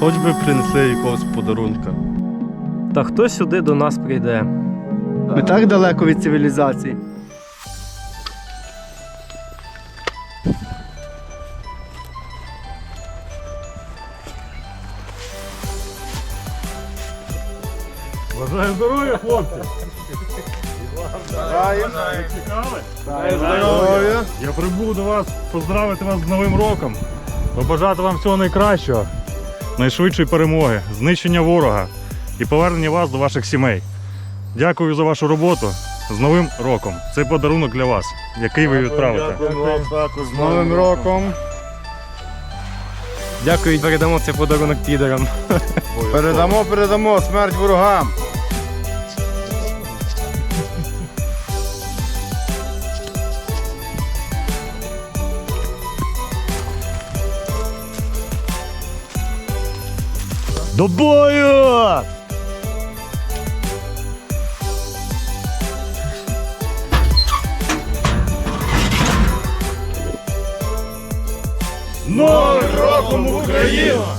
Хоч би принесли якогось подарунка. Та хто сюди до нас прийде? Ми так далеко від цивілізації. Бажаю здоров'я, хлопці! Здоров'я. Я прибув до вас поздравити вас з Новим роком, побажати вам всього найкращого, найшвидшої перемоги, знищення ворога і повернення вас до ваших сімей. Дякую за вашу роботу. З Новим роком! Це подарунок для вас, який ви відправите. З Новим роком. Дякую, передамо цей подарунок підерам. Передамо, передамо смерть ворогам. До бою! Новим роком Україна!